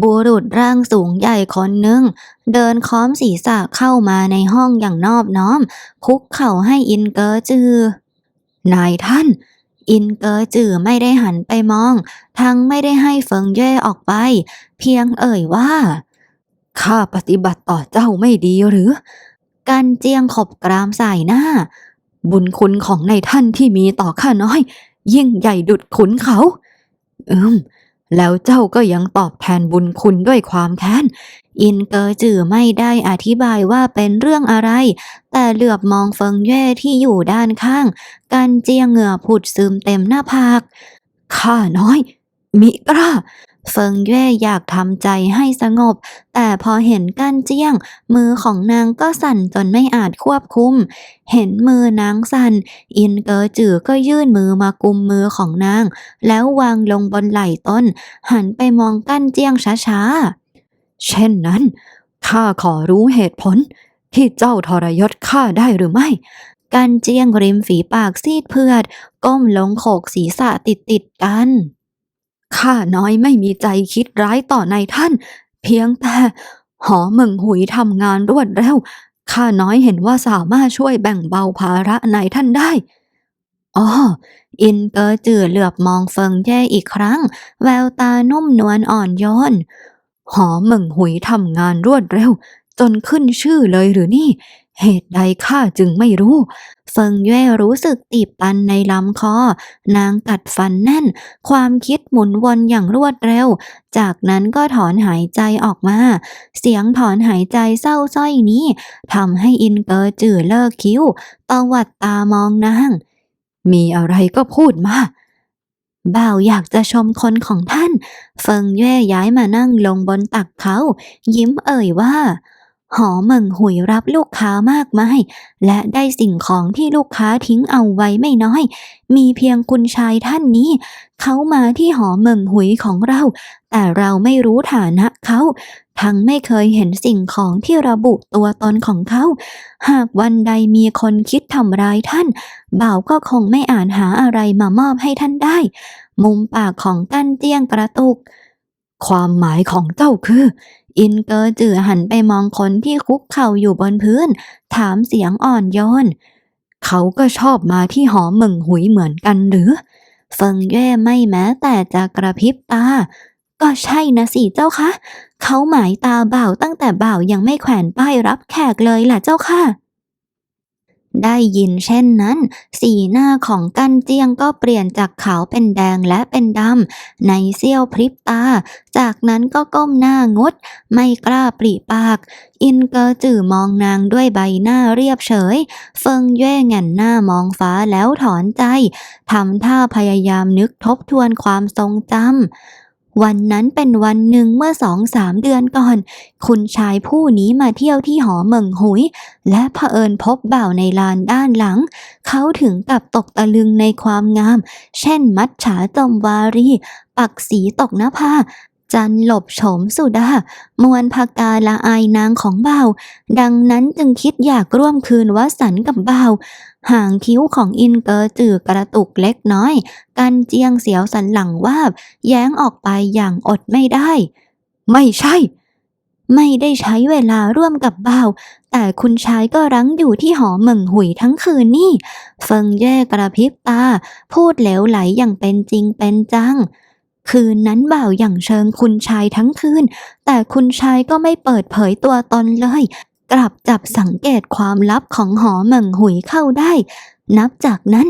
บุรุษร่างสูงใหญ่คนหนึ่ง เดินค้อมศีรษะเข้ามาในห้องอย่างนอบน้อม คุกเข่าให้อินเกอจือ นายท่าน อินเกอจือไม่ได้หันไปมอง ทั้งไม่ได้ให้เฟิงเย่ออกไป เพียงเอ่ยว่า ข้าปฏิบัติต่อเจ้าไม่ดีหรือ กันเจียงขบกรามใส่หน้า บุญคุณของนายท่านที่มีต่อข้าน้อย ยิ่งใหญ่ดุดขุนเขา อืม แล้วเจ้าก็ยังตอบแทนบุญคุณด้วยความแค้น อินเกอจื่อไม่ได้อธิบายว่าเป็นเรื่องอะไร แต่เหลือบมองเฟิงเย่ที่อยู่ด้านข้างกันเจียงเหงื่อผุดซึมเต็มหน้าผาก ข้าน้อย มิกร้า เฟิงเย่อยากทำใจให้สงบ แต่พอเห็นกันเจียง มือของนางก็สั่นจนไม่อาจควบคุม เห็นมือนางสั่น อินเกอจือก็ยื่นมือมากุมมือของนาง แล้ววางลงบนไหล่ต้น หันไปมองกั้นเจียงช้าๆ เช่นนั้นข้าขอรู้เหตุผล ที่เจ้าทรยศข้าได้หรือไม่กันเจียงริมฝีปากซีดเพือด ก้มลงโขกศีรษะติดติดกัน ข้าน้อยไม่มีใจคิดร้ายต่อนายท่าน เพียงแต่หอเมึงหุยทำงานรวดเร็วข้าน้อยเห็นว่าสามารถช่วยแบ่งเบาภาระนายท่านได้อ๋ออินเกอจือเหลือบมองเฟิงแย่อีกครั้ง แววตานุ่มนวลอ่อนโยน หอเมึงหุยทำงานรวดเร็ว จนขึ้นชื่อเลยหรือนี่ เหตุใดข้าจึงไม่รู้ เฟิงเย่รู้สึกตีบตันในลำคอ นางกัดฟันแน่น ความคิดหมุนวนอย่างรวดเร็ว จากนั้นก็ถอนหายใจออกมา เสียงถอนหายใจเศร้าส้อยนี้ทำให้อินเกอร์จื่อเลิกคิ้วตวัดตามองนาง มีอะไรก็พูดมาบ่าวอยากจะชมคนของท่าน เฟิงเย่ย้ายมานั่งลงบนตักเขา ยิ้มเอ่ยว่า หอเมิงหุยรับลูกค้ามากมาย และได้สิ่งของที่ลูกค้าทิ้งเอาไว้ไม่น้อย มีเพียงคุณชายท่านนี้ เขามาที่หอเมิงหุยของเรา แต่เราไม่รู้ฐานะเขา ทั้งไม่เคยเห็นสิ่งของที่ระบุตัวตนของเขา หากวันใดมีคนคิดทำร้ายท่าน บ่าวก็คงไม่อ่านหาอะไรมามอบให้ท่านได้ มุมปากของกั้นเตี้ยงกระตุก ความหมายของเจ้าคือ อินเกอร์จือหันไปมองคนที่คุกเข่าอยู่บนพื้น ถามเสียงอ่อนโยน เขาก็ชอบมาที่หอมึงหุยเหมือนกันหรือ เฟิงเย่ไม่แม้แต่จะกระพริบตา ก็ใช่นะสิเจ้าคะ เขาหมายตาบ่าวตั้งแต่บ่าวยังไม่แขวนป้ายรับแขกเลยล่ะเจ้าค่ะ ได้ยินเช่นนั้น สีหน้าของกั้นเจียงก็เปลี่ยนจากขาวเป็นแดงและเป็นดำในเสี้ยวพริบตา จากนั้นก็ก้มหน้างด ไม่กล้าปริปาก อินเกอร์จื่อมองนางด้วยใบหน้าเรียบเฉย เฟิงเย่แง่นหน้ามองฟ้าแล้วถอนใจทำท่าพยายามนึกทบทวนความทรงจำ วันนั้นเป็นวันหนึ่งเมื่อสองสามเดือนก่อน คุณชายผู้นี้มาเที่ยวที่หอเมิงหุย และเผอิญพบบ่าวในลานด้านหลัง เขาถึงกับตกตะลึงในความงาม เช่นมัจฉาจอมวารี ปักสีตกหน้าผาจันหลบโฉมสุดามวลพากาละอายนางของบ่าว ดังนั้นจึงคิดอยากร่วมคืนวสันกับบ่าว หางคิ้วของอินเกอจือกระตุกเล็กน้อย กันเจียงเสียวสันหลังวาบ แย้งออกไปอย่างอดไม่ได้ ไม่ใช่ ไม่ได้ใช้เวลาร่วมกับบ่าว แต่คุณชายก็รั้งอยู่ที่หอเมิงหุยทั้งคืนนี่ เฟิงแย่กระพริบตา พูดเหลวไหลอย่างเป็นจริงเป็นจังคืนนั้นบ่าวอย่างเชิงคุณชายทั้งคืน แต่คุณชายก็ไม่เปิดเผยตัวตนเลย กลับจับสังเกตความลับของหอเมิงหุยเข้าได้ นับจากนั้น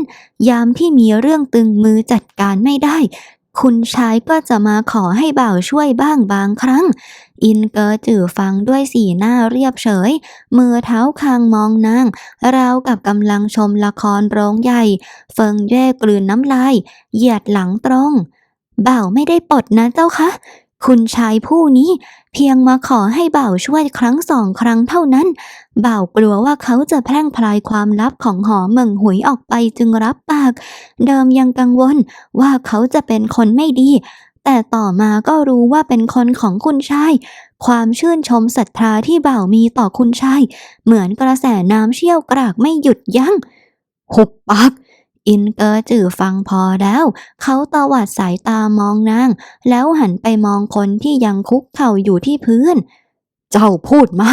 ยามที่มีเรื่องตึงมือจัดการไม่ได้ คุณชายก็จะมาขอให้บ่าวช่วยบ้างบางครั้ง อินเกอจือฟังด้วยสีหน้าเรียบเฉย มือเท้าคางมองนาง ราวกับกำลังชมละครโรงใหญ่ เฟิงแย่กลืนน้ำลาย เหยียดหลังตรงบ่าวไม่ได้ปลดนะเจ้าคะ คุณชายผู้นี้เพียงมาขอให้บ่าวช่วยครั้งสองครั้งเท่านั้น บ่าวกลัวว่าเขาจะแพร่งพลายความลับของหอเหมิงหุยออกไปจึงรับปาก เดิมยังกังวลว่าเขาจะเป็นคนไม่ดี แต่ต่อมาก็รู้ว่าเป็นคนของคุณชาย ความชื่นชมศรัทธาที่บ่าวมีต่อคุณชาย เหมือนกระแสน้ำเชี่ยวกรากไม่หยุดยัง้งหุบปาก อินเกอจือฟังพอแล้ว เขาตวัดสายตามองนาง แล้วหันไปมองคนที่ยังคุกเข่าอยู่ที่พื้น เจ้าพูดมา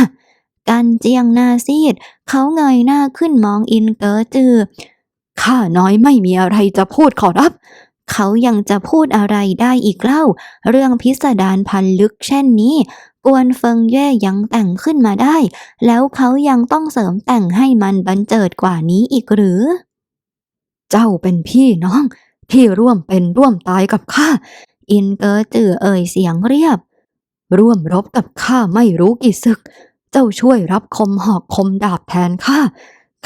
กันเจียงหน้าซีด เขาเงยหน้าขึ้นมองอินเกอจือข้าน้อยไม่มีอะไรจะพูดขอรับเขายังจะพูดอะไรได้อีกเล่า เรื่องพิสดารพันลึกเช่นนี้ กวนเฟิงเย่ยังแต่งขึ้นมาได้ แล้วเขายังต้องเสริมแต่งให้มันบันเจิดกว่านี้อีกหรือ เจ้าเป็นพี่น้อง ที่ร่วมเป็นร่วมตายกับข้า อินเกอร์จือเอ่ยเสียงเรียบ ร่วมรบกับข้าไม่รู้กี่ศึก เจ้าช่วยรับคมหอกคมดาบแทนข้า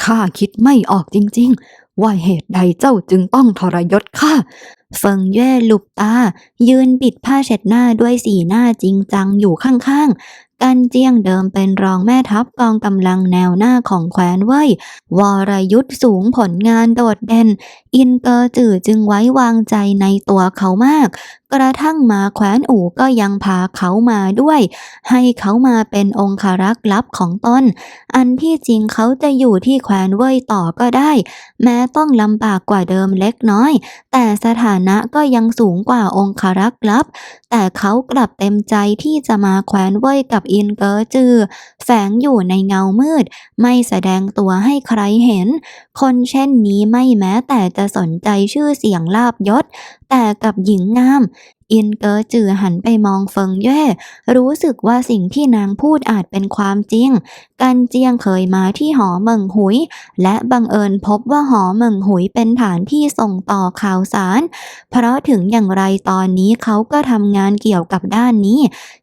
ข้าคิดไม่ออกจริง ๆ ว่าเหตุใดเจ้าจึงต้องทรยศข้า เฟิงเย่หลุบตา ยืนปิดผ้าเช็ดหน้าด้วยสีหน้าจริงจังอยู่ข้างๆ กันเจียงเดิมเป็นรองแม่ทัพกองกำลังแนวหน้าของแคว้นเว่ยวรยุทธ์สูงผลงานโดดเด่น อินเกอร์จือจึงไว้วางใจในตัวเขามาก กระทั่งมาแคว้นอู่ก็ยังพาเขามาด้วย ให้เขามาเป็นองคารักษ์ลับของตนอันที่จริงเขาจะอยู่ที่แคว้นเว่ยต่อก็ได้ แม้ต้องลำบากกว่าเดิมเล็กน้อย แต่สถานะก็ยังสูงกว่าองคารักษ์ลับ แต่เขากลับเต็มใจที่จะมาแคว้นเว่ยกับอินเกอร์จือ แฝงอยู่ในเงามืด ไม่แสดงตัวให้ใครเห็น คนเช่นนี้ไม่แม้แต่จะสนใจชื่อเสียงลาบยศ แต่กับหญิงงาม อินเกอร์จือหันไปมองเฟิงเย่ รู้สึกว่าสิ่งที่นางพูดอาจเป็นความจริง กันเจียงเคยมาที่หอเมิงหุย และบังเอิญพบว่าหอเมิงหุยเป็นฐานที่ส่งต่อข่าวสาร เพราะถึงอย่างไรตอนนี้เขาก็ทำงานเกี่ยวกับด้านนี้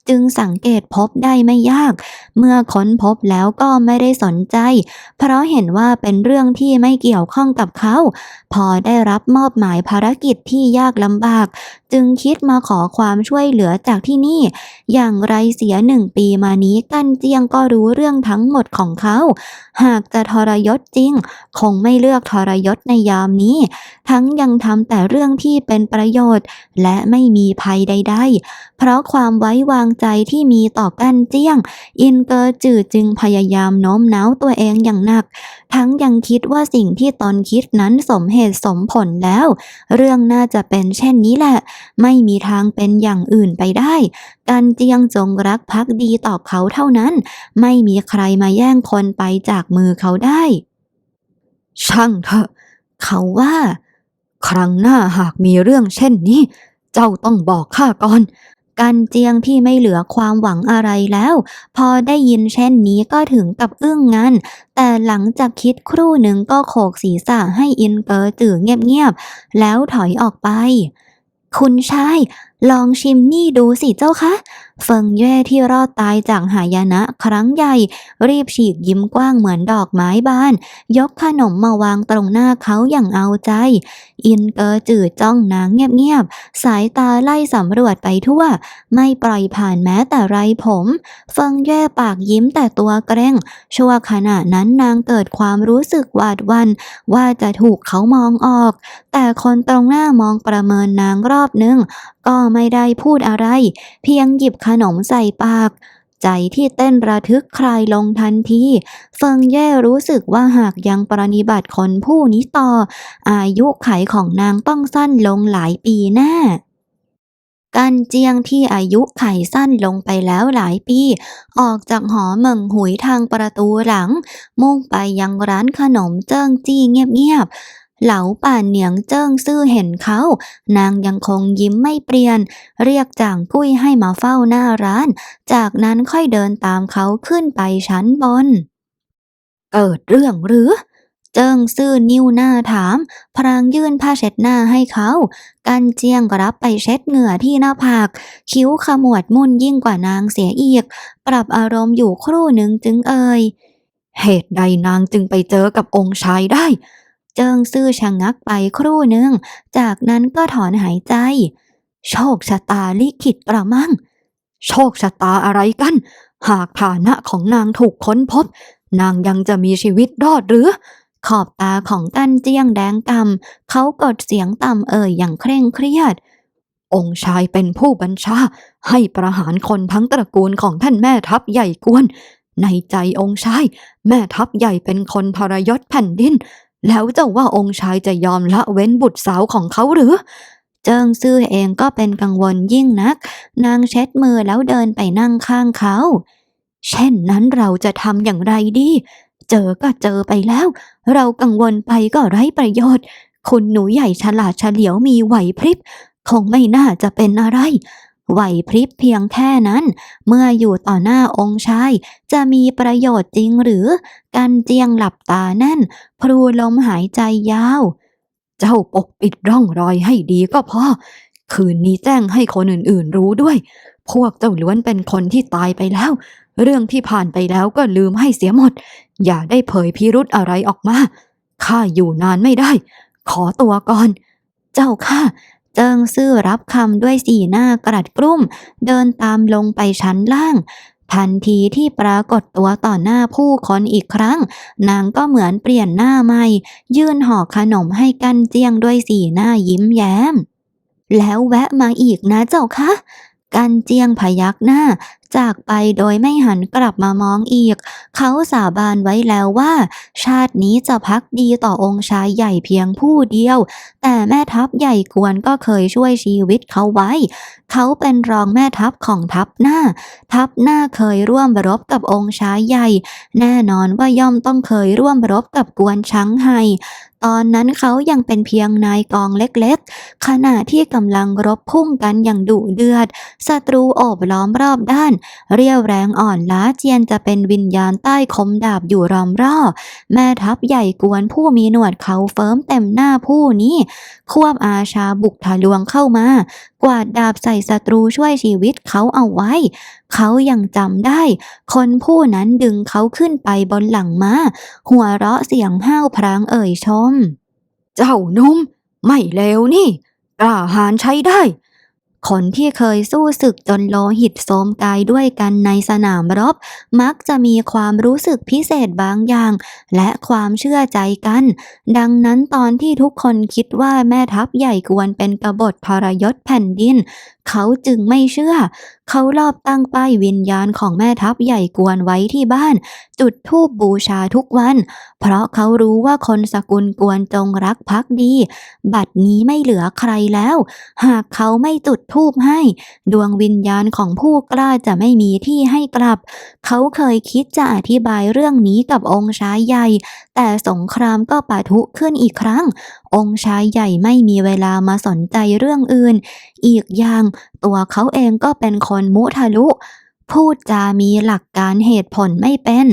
จึงสังเกตพบได้ไม่ยาก เมื่อค้นพบแล้วก็ไม่ได้สนใจ เพราะเห็นว่าเป็นเรื่องที่ไม่เกี่ยวข้องกับเขา พอได้รับมอบหมายภารกิจที่ยากลำบาก จึงคิดมาขอความช่วยเหลือจากที่นี่ อย่างไรเสียหนึ่งปีมานี้กันเจียงก็รู้เรื่องทั้งหมดของเขา หากจะทรยศจริง คงไม่เลือกทรยศในยามนี้ ทั้งยังทำแต่เรื่องที่เป็นประโยชน์ และไม่มีภัยใด ๆ เพราะความไว้วางใจที่มีต่อกันเจียง อินเกอร์จือจึงพยายามโน้มน้าวตัวเองอย่างหนัก ทั้งยังคิดว่าสิ่งที่ตนคิดนั้นสมเหตุสมผลแล้ว เรื่องน่าจะเป็นเช่นนี้แหละ ไม่มีทางเป็นอย่างอื่นไปได้ กันเจียงจงรักภักดีต่อเขาเท่านั้น ไม่มีใครมาแย่งคนไปจากมือเขาได้ ช่างเถอะ เขาว่า ครั้งหน้าหากมีเรื่องเช่นนี้ เจ้าต้องบอกข้าก่อนกันเจียงที่ไม่เหลือความหวังอะไรแล้ว พอได้ยินเช่นนี้ก็ถึงกับอึ้งงันแต่หลังจากคิดครู่หนึ่งก็โขกศีรษะให้อินเกอร์จื่อเงียบๆแล้วถอยออกไป คุณชาย ลองชิมนี่ดูสิเจ้าคะเฟิงเย่ที่รอดตายจากหายนะครั้งใหญ่ รีบฉีกยิ้มกว้างเหมือนดอกไม้บาน ยกขนมมาวางตรงหน้าเขาอย่างเอาใจ อินเกอร์จืดจ้องนางเงียบๆ สายตาไล่สำรวจไปทั่ว ไม่ปล่อยผ่านแม้แต่ไรผม เฟิงเย่ปากยิ้มแต่ตัวเกรงชั่วขณะนั้นนางเกิดความรู้สึกหวาดวัน ว่าจะถูกเขามองออก แต่คนตรงหน้ามองประเมินนางรอบนึงก็ไม่ได้พูดอะไร เพียงหยิบขนมใส่ปาก ใจที่เต้นระทึกคลายลงทันที เฟิงเย่รู้สึกว่าหากยังปรนนิบัติคนผู้นี้ต่อ อายุไขของนางต้องสั้นลงหลายปีแน่กันเจียงที่อายุไขสั้นลงไปแล้วหลายปี ออกจากหอเหมิงหุยทางประตูหลัง มุ่งไปยังร้านขนมเจิ้งจี้เงียบๆ เหลาป่านเหนียงเจิ้งซื่อเห็นเขา นางยังคงยิ้มไม่เปลี่ยน เรียกจ่างกุ้ยให้มาเฝ้าหน้าร้าน จากนั้นค่อยเดินตามเขาขึ้นไปชั้นบน เกิดเรื่องหรือ เจิ้งซื่อนิ้วหน้าถาม พรางยื่นผ้าเช็ดหน้าให้เขา กันเจียงก็รับไปเช็ดเหงื่อที่หน้าผาก คิ้วขมวดมุ่นยิ่งกว่านางเสียอีก ปรับอารมณ์อยู่ครู่หนึ่งจึงเอ่ยเหตุใดนางจึงไปเจอกับองค์ชายได้ เจิงซื่อชะงักไปครู่หนึ่ง จากนั้นก็ถอนหายใจ โชคชะตาลิขิตกระมัง โชคชะตาอะไรกัน หากฐานะของนางถูกค้นพบ นางยังจะมีชีวิตรอดหรือ ขอบตาของกันเจียงแดงกำเขากดเสียงต่ำเอ่ยอย่างเคร่งเครียด องค์ชายเป็นผู้บัญชา ให้ประหารคนทั้งตระกูลของท่านแม่ทัพใหญ่กวนในใจองค์ชาย แม่ทัพใหญ่เป็นคนทรยศแผ่นดิน แล้วเจ้าว่าองค์ชายจะยอมละเว้นบุตรสาวของเขาหรือ เจิงซื่อเองก็เป็นกังวลยิ่งนัก นางเช็ดมือแล้วเดินไปนั่งข้างเขา เช่นนั้นเราจะทำอย่างไรดี เจอก็เจอไปแล้ว เรากังวลไปก็ไร้ประโยชน์ คุณหนูใหญ่ฉลาดเฉลียวมีไหวพริบ คงไม่น่าจะเป็นอะไร ไหวพริบเพียงแค่นั้น เมื่ออยู่ต่อหน้าองค์ชาย จะมีประโยชน์จริงหรือ กันเจียงหลับตาแน่นพรูลมหายใจยาว เจ้าปกปิดร่องรอยให้ดีก็พอ คืนนี้แจ้งให้คนอื่นๆรู้ด้วย พวกเจ้าล้วนเป็นคนที่ตายไปแล้ว เรื่องที่ผ่านไปแล้วก็ลืมให้เสียหมด อย่าได้เผยพิรุธอะไรออกมาข้าอยู่นานไม่ได้ ขอตัวก่อน เจ้าค่ะ เจิงซื่อรับคำด้วยสีหน้ากรัดกรุ่ม เดินตามลงไปชั้นล่าง ทันทีที่ปรากฏตัวต่อหน้าผู้คนอีกครั้ง นางก็เหมือนเปลี่ยนหน้าใหม่ ยื่นห่อขนมให้กันเจียงด้วยสีหน้ายิ้มแย้ม แล้วแวะมาอีกนะเจ้าคะกันเจียงพยักหน้า จากไปโดยไม่หันกลับมามองอีก เขาสาบานไว้แล้วว่า ชาตินี้จะพักดีต่อองค์ชายใหญ่เพียงผู้เดียว แต่แม่ทัพใหญ่กวนก็เคยช่วยชีวิตเขาไว้ เขาเป็นรองแม่ทัพของทัพหน้า ทัพหน้าเคยร่วมรบกับองค์ชายใหญ่ แน่นอนว่าย่อมต้องเคยร่วมรบกับกวนช้างไฮตอนนั้นเขายังเป็นเพียงนายกองเล็กๆ ขณะที่กำลังรบพุ่งกันอย่างดุเดือด ศัตรูโอบล้อมรอบด้านเรียวแรงอ่อนล้าเจียนจะเป็นวิญญาณใต้คมดาบอยู่รอมรอบแม่ทัพใหญ่กวนผู้มีหนวดเขาเฟิร์มเต็มหน้าผู้นี้ ควบอาชาบุกทะลวงเข้ามา กวาดดาบใส่ศัตรูช่วยชีวิตเขาเอาไว้ เขายังจำได้ คนผู้นั้นดึงเขาขึ้นไปบนหลังม้า หัวเราะเสียงห้าวพรางเอ่ยชม เจ้านุ่ม ไม่เลวนี่กล้าหาญใช้ได้ คนที่เคยสู้ศึกจนโลหิตโสมกายด้วยกันในสนามรบ มักจะมีความรู้สึกพิเศษบางอย่าง และความเชื่อใจกัน ดังนั้นตอนที่ทุกคนคิดว่าแม่ทัพใหญ่ควรเป็นกบฏทรยศแผ่นดินเขาจึงไม่เชื่อ เขารอบตั้งป้ายวิญญาณของแม่ทัพใหญ่กวนไว้ที่บ้าน จุดธูปบูชาทุกวัน เพราะเขารู้ว่าคนสกุลกวนจงรักภักดี บัดนี้ไม่เหลือใครแล้ว หากเขาไม่จุดธูปให้ ดวงวิญญาณของผู้กล้าจะไม่มีที่ให้กลับ เขาเคยคิดจะอธิบายเรื่องนี้กับองค์ชายใหญ่ แต่สงครามก็ปะทุขึ้นอีกครั้ง องค์ชายใหญ่ไม่มีเวลามาสนใจเรื่องอื่น อีกอย่าง ตัวเขาเองก็เป็นคนมุทะลุ พูดจามีหลักการเหตุผลไม่เป็น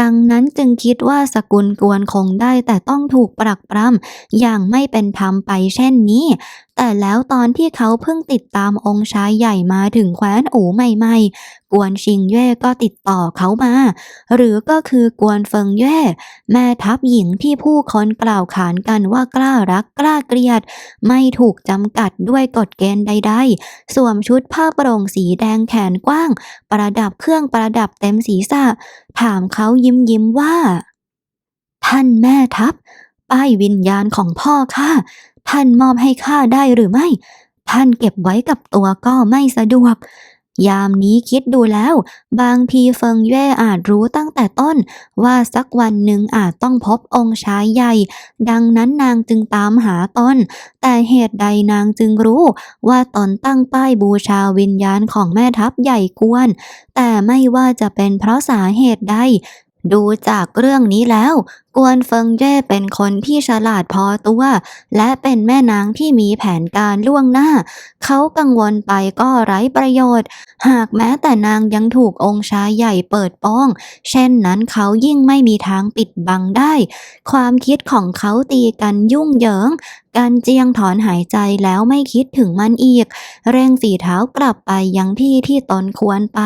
ดังนั้นจึงคิดว่าสกุลกวนคงได้แต่ต้องถูกปรักปรำอย่างไม่เป็นธรรมไปเช่นนี้ แต่แล้วตอนที่เขาเพิ่งติดตามองค์ชายใหญ่มาถึงแคว้นอูใหม่ ๆ กวนชิงเย่ก็ติดต่อเขามา หรือก็คือกวนเฟิงเย่แม่ทัพหญิงที่ผู้คนกล่าวขานกันว่ากล้ารักกล้าเกลียด ไม่ถูกจำกัดด้วยกฎเกณฑ์ใด ๆ สวมชุดผ้าโปร่งสีแดงแขนกว้าง ประดับเครื่องประดับเต็มศีรษะ ถามเขายิ้มยิ้มว่า ท่านแม่ทัพป้ายวิญญาณของพ่อข้าท่านมอบให้ข้าได้หรือไม่ ท่านเก็บไว้กับตัวก็ไม่สะดวก ยามนี้คิดดูแล้ว บางทีเฟิงเย่อาจรู้ตั้งแต่ต้น ว่าสักวันหนึ่งอาจต้องพบองค์ชายใหญ่ ดังนั้นนางจึงตามหาตน แต่เหตุใดนางจึงรู้ว่าตนตั้งป้ายบูชาวิญญาณของแม่ทัพใหญ่กวน แต่ไม่ว่าจะเป็นเพราะสาเหตุใด ดูจากเรื่องนี้แล้ว กวนเฟิงเย่เป็นคนที่ฉลาดพอตัว และเป็นแม่นางที่มีแผนการล่วงหน้า เขากังวลไปก็ไร้ประโยชน์ หากแม้แต่นางยังถูกองค์ชายใหญ่เปิดป้อง เช่นนั้นเขายิ่งไม่มีทางปิดบังได้ ความคิดของเขาตีกันยุ่งเหยิง การเจียงถอนหายใจแล้วไม่คิดถึงมันอีก เร่งฝีเท้ากลับไปยังที่ที่ตนควรไป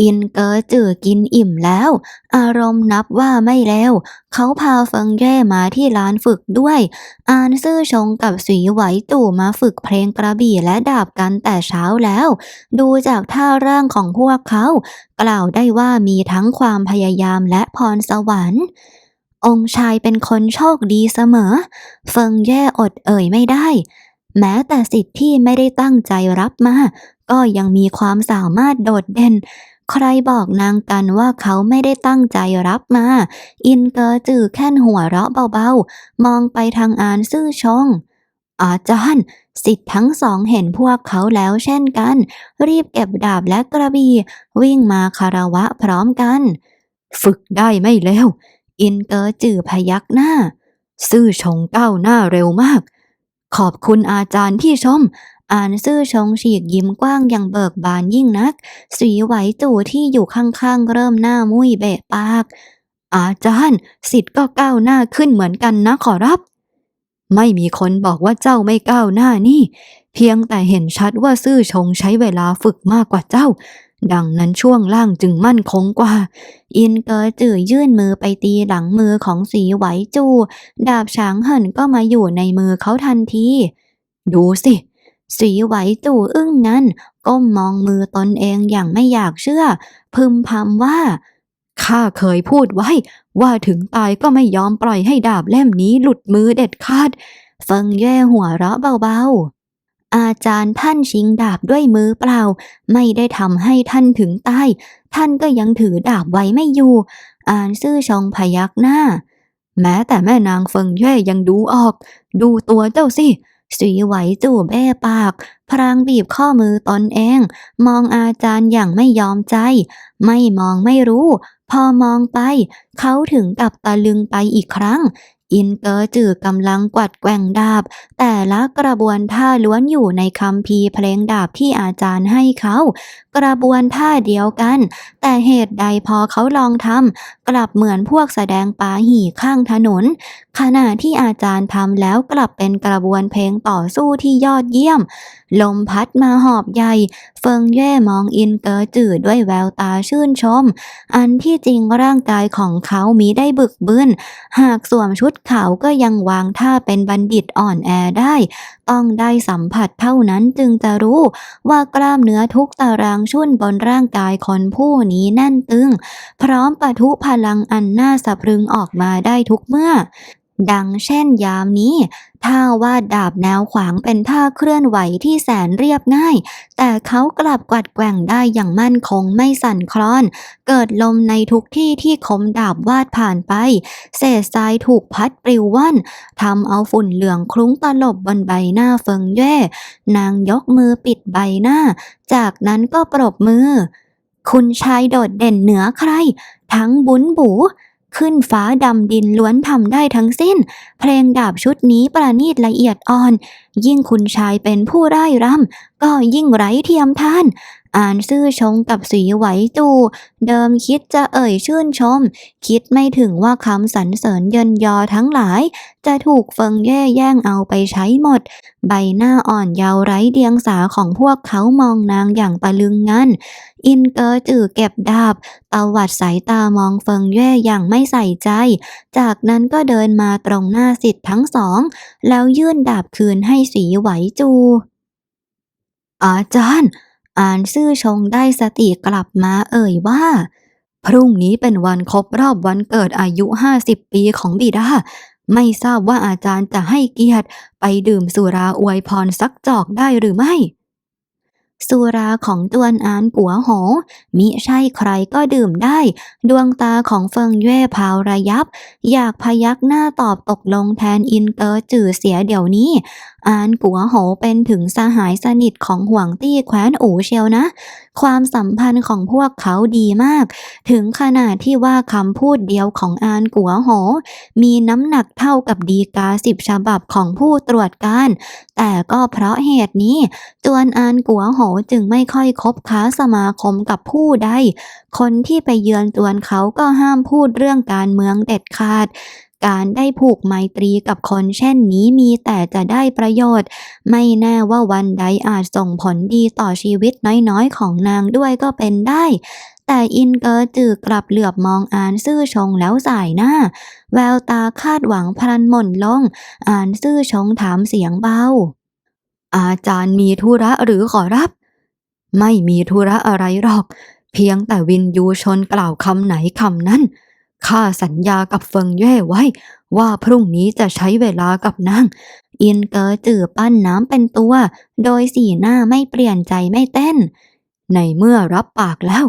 อินเกอจือกินอิ่มแล้ว อารมณ์นับว่าไม่แล้ว เขาพาเฟิงแย่มาที่ร้านฝึกด้วย อานซื่อชงกับสีไหวตู่มาฝึกเพลงกระบี่และดาบกันแต่เช้าแล้ว ดูจากท่าร่างของพวกเขา กล่าวได้ว่ามีทั้งความพยายามและพรสวรรค์องค์ชายเป็นคนโชคดีเสมอ เฟิงแย่อดเอ่ยไม่ได้ แม้แต่สิทธิ์ที่ไม่ได้ตั้งใจรับมา ก็ยังมีความสามารถโดดเด่น ใครบอกนางกันว่าเขาไม่ได้ตั้งใจรับมา อินเกอจือแค่นหัวเราะเบาๆ มองไปทางอานซื่อชงอาจารย์สิทธิ์ทั้งสองเห็นพวกเขาแล้วเช่นกัน รีบเก็บดาบและกระบี่วิ่งมาคารวะพร้อมกัน ฝึกได้ไม่แล้วอินเกอจือพยักหน้า ซื่อชงก้าวหน้าเร็วมาก ขอบคุณอาจารย์ที่ชม อ่านซื่อชงฉีกยิ้มกว้างอย่างเบิกบานยิ่งนัก สีไหวจู่ที่อยู่ข้างๆ เริ่มหน้ามุ้ยเบะปาก อาจารย์สิทธิ์ก็ก้าวหน้าขึ้นเหมือนกันนะขอรับ ไม่มีคนบอกว่าเจ้าไม่ก้าวหน้านี่ เพียงแต่เห็นชัดว่าซื่อชงใช้เวลาฝึกมากกว่าเจ้า ดังนั้นช่วงล่างจึงมั่นคงกว่า อินเกอจื่อยื่นมือไปตีหลังมือของสีไหวจู ดาบช้างเหินก็มาอยู่ในมือเขาทันที ดูสิ สีไหวจู่อึ้งงั้นก้มมองมือตนเองอย่างไม่อยากเชื่อ พึมพำว่าข้าเคยพูดไว้ ว่าถึงตายก็ไม่ยอมปล่อยให้ดาบเล่มนี้หลุดมือเด็ดขาด เฟิงแย่หัวเราะเบาๆ อาจารย์ท่านชิงดาบด้วยมือเปล่า ไม่ได้ทำให้ท่านถึงตาย ท่านก็ยังถือดาบไว้ไม่อยู่ อ่านซื่อชองพยักหน้า แม้แต่แม่นางเฟิงแย่ยังดูออก ดูตัวเจ้าสิ สีไหวจูบแอ้ปาก พรางบีบข้อมือตนเอง มองอาจารย์อย่างไม่ยอมใจ ไม่มองไม่รู้ พอมองไป เขาถึงกับตะลึงไปอีกครั้ง อินเกอร์จือกำลังกวัดแกว่งดาบ แต่ละกระบวนท่าล้วนอยู่ในคำพีเพลงดาบที่อาจารย์ให้เขา กระบวนท่าเดียวกัน แต่เหตุใดพอเขาลองทำกลับเหมือนพวกแสดงปาหี่ข้างถนน ขณะที่อาจารย์ทำแล้วกลับเป็นกระบวนเพลงต่อสู้ที่ยอดเยี่ยม ลมพัดมาหอบใหญ่ เฟิงเย่มองอินเกอร์จือด้วยแววตาชื่นชม อันที่จริงร่างกายของเขามีได้บึกบึนหากสวมชุดเขาก็ยังวางท่าเป็นบัณฑิตอ่อนแอได้ ต้องได้สัมผัสเท่านั้นจึงจะรู้ว่ากล้ามเนื้อทุกตารางชุ่นบนร่างกายคนผู้นี้แน่นตึง พร้อมปะทุพลังอันน่าสะพรึงออกมาได้ทุกเมื่อ ดังเช่นยามนี้ ท่าว่าดาบแนวขวางเป็นท่าเคลื่อนไหวที่แสนเรียบง่าย แต่เขากลับกวัดแกว่งได้อย่างมั่นคงไม่สั่นคลอน เกิดลมในทุกที่ที่คมดาบวาดผ่านไป เศษทรายถูกพัดปลิวว่อนทำเอาฝุ่นเหลืองคลุ้งตลบบนใบหน้าเฟิงแย่ นางยกมือปิดใบหน้า จากนั้นก็ปรบมือ คุณชายโดดเด่นเหนือใคร ทั้งบุญบู ขึ้นฟ้าดำดินล้วนทำได้ทั้งสิ้น เพลงดาบชุดนี้ประณีตละเอียดอ่อน ยิ่งคุณชายเป็นผู้ร่ายรำก็ยิ่งไร้เทียมทาน อ่านซื่อชงกับสีไหวจูเดิมคิดจะเอ่ยชื่นชม คิดไม่ถึงว่าคำสรรเสริญเยินยอทั้งหลาย จะถูกเฟิงแย่แย่งเอาไปใช้หมด ใบหน้าอ่อนเยาว์ไร้เดียงสาของพวกเขามองนางอย่างตะลึงงันอินเกอจือเก็บดาบตาวัดสายตามองเฟิงแย่อย่างไม่ใส่ใจ จากนั้นก็เดินมาตรงหน้าสิทธิ์ทั้งสอง แล้วยื่นดาบคืนให้สีไหวจู อาจารย์ อ่านซื่อชงได้สติกลับมาเอ่ยว่า พรุ่งนี้เป็นวันครบรอบวันเกิดอายุ 50 ปีของบิดา ไม่ทราบว่าอาจารย์จะให้เกียรติไปดื่มสุราอวยพรสักจอกได้หรือไม่ สุราของตวนอานกัวหง มิใช่ใครก็ดื่มได้ ดวงตาของเฟิงเย่พาวระยับ อยากพยักหน้าตอบตกลงแทนอินเตอร์จือเสียเดี๋ยวนี้ อานกัวโหเป็นถึงสหายสนิทของห่วงตี้แคว้นอูเชียวนะ ความสัมพันธ์ของพวกเขาดีมาก ถึงขนาดที่ว่าคำพูดเดียวของอานกัวโห มีน้ำหนักเท่ากับดีกาสิบฉบับของผู้ตรวจการ แต่ก็เพราะเหตุนี้ จวนอานกัวโหจึงไม่ค่อยคบค้าสมาคมกับผู้ใด คนที่ไปเยือนจวนเขาก็ห้ามพูดเรื่องการเมืองเด็ดขาด การได้ผูกไมตรีกับคนเช่นนี้มีแต่จะได้ประโยชน์ ไม่แน่ว่าวันใดอาจส่งผลดีต่อชีวิตน้อยๆ ของนางด้วยก็เป็นได้ แต่อินเกอจือกลับเหลือบมองอานซื่อชงแล้วสายหน้า แววตาคาดหวังพลันหม่นลง อานซื่อชงถามเสียงเบา อาจารย์มีธุระหรือขอรับ ไม่มีธุระอะไรหรอก เพียงแต่วินยูชนกล่าวคำไหนคำนั้น ข้าสัญญากับเฟิงเย่ไว้ ว่าพรุ่งนี้จะใช้เวลากับนางอินเกอจือปั้นน้ำเป็นตัว โดยสีหน้าไม่เปลี่ยนใจไม่เต้น ในเมื่อรับปากแล้ว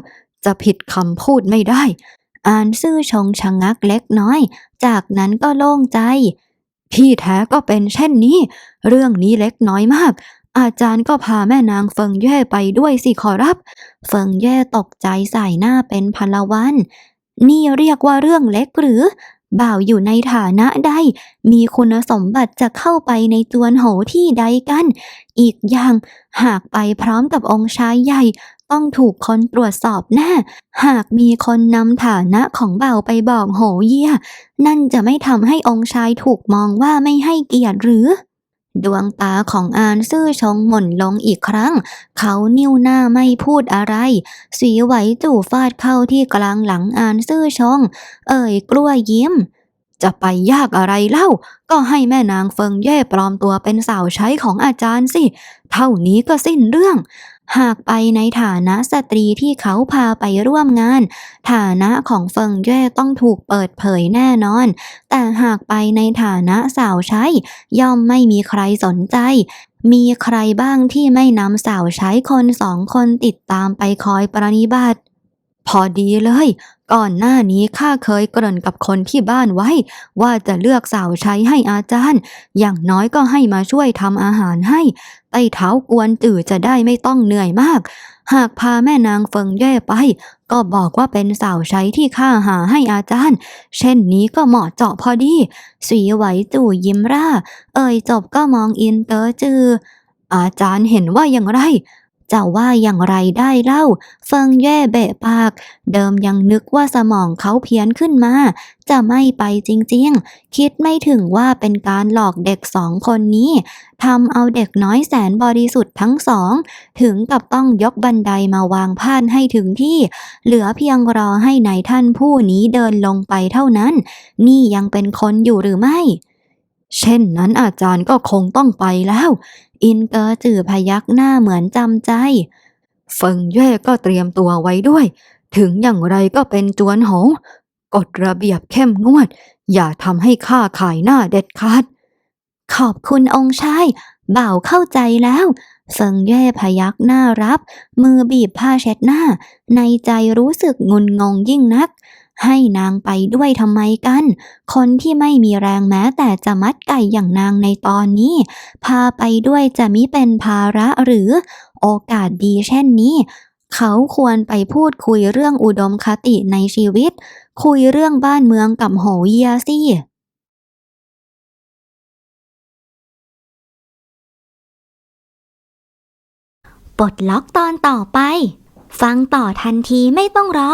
จะผิดคำพูดไม่ได้ อ่านซื่อชงชะงักเล็กน้อย จากนั้นก็โล่งใจ พี่แท้ก็เป็นเช่นนี้ เรื่องนี้เล็กน้อยมาก อาจารย์ก็พาแม่นางเฟิงเย่ไปด้วยสิขอรับ เฟิงเย่ตกใจใส่หน้าเป็นพลวัน นี่เรียกว่าเรื่องเล็กหรือ บ่าวอยู่ในฐานะใด มีคุณสมบัติจะเข้าไปในจวนโหที่ใดกัน อีกอย่าง หากไปพร้อมกับองค์ชายใหญ่ ต้องถูกคนตรวจสอบแน่ หากมีคนนำฐานะของบ่าวไปบอกโหเยี่ย นั่นจะไม่ทำให้องค์ชายถูกมองว่าไม่ให้เกียรติหรือ ดวงตาของอานซื่อชงหม่นลงอีกครั้ง เขานิ้วหน้าไม่พูดอะไร สีไหวจู่ฟาดเข้าที่กลางหลังอานซื่อชง เอ่ยกลัวยิ้ม จะไปยากอะไรเล่า ก็ให้แม่นางเฟิงแย่ปลอมตัวเป็นสาวใช้ของอาจารย์สิ เท่านี้ก็สิ้นเรื่อง หากไปในฐานะสตรีที่เขาพาไปร่วมงาน ฐานะของเฟิงเย่ต้องถูกเปิดเผยแน่นอน แต่หากไปในฐานะสาวใช้ ย่อมไม่มีใครสนใจ มีใครบ้างที่ไม่นำสาวใช้คนสองคนติดตามไปคอยปรนิบัติ พอดีเลย ก่อนหน้านี้ข้าเคยเกริ่นกับคนที่บ้านไว้ ว่าจะเลือกสาวใช้ให้อาจารย์ อย่างน้อยก็ให้มาช่วยทำอาหารให้ไต้เท้ากวนจื่อจะได้ไม่ต้องเหนื่อยมาก หากพาแม่นางเฟิงเย่ไป ก็บอกว่าเป็นสาวใช้ที่ข้าหาให้อาจารย์ เช่นนี้ก็เหมาะเจาะพอดี สีไหวจู่ยิ้มร่า เอ่ยจบก็มองอินเตอร์จืออาจารย์เห็นว่าอย่างไร จะว่าอย่างไรได้เล่า เฟิงเย่เบะปาก เดิมยังนึกว่าสมองเขาเพี้ยนขึ้นมา จะไม่ไปจริงๆ คิดไม่ถึงว่าเป็นการหลอกเด็กสองคนนี้ทำเอาเด็กน้อยแสนบริสุทธิ์ทั้งสอง ถึงกับต้องยกบันไดมาวางพานให้ถึงที่ เหลือเพียงรอให้นายท่านผู้นี้เดินลงไปเท่านั้น นี่ยังเป็นคนอยู่หรือไม่เช่นนั้นอาจารย์ก็คงต้องไปแล้วอินเกอจือพยักหน้าเหมือนจำใจ เฟิงเย่ก็เตรียมตัวไว้ด้วย ถึงอย่างไรก็เป็นจวนหงกฎระเบียบเข้มงวด อย่าทำให้ข้าขายหน้าเด็ดขาด ขอบคุณองค์ชาย บ่าวเข้าใจแล้ว เฟิงเย่พยักหน้ารับ มือบีบผ้าเช็ดหน้า ในใจรู้สึกงุนงงยิ่งนัก ให้นางไปด้วยทำไมกัน คนที่ไม่มีแรงแม้แต่จะมัดไก่อย่างนางในตอนนี้ พาไปด้วยจะมิเป็นภาระหรือ โอกาสดีเช่นนี้ เขาควรไปพูดคุยเรื่องอุดมคติในชีวิต คุยเรื่องบ้านเมืองกับโหเยียสิปลดล็อกตอนต่อไป ฟังต่อทันทีไม่ต้องรอ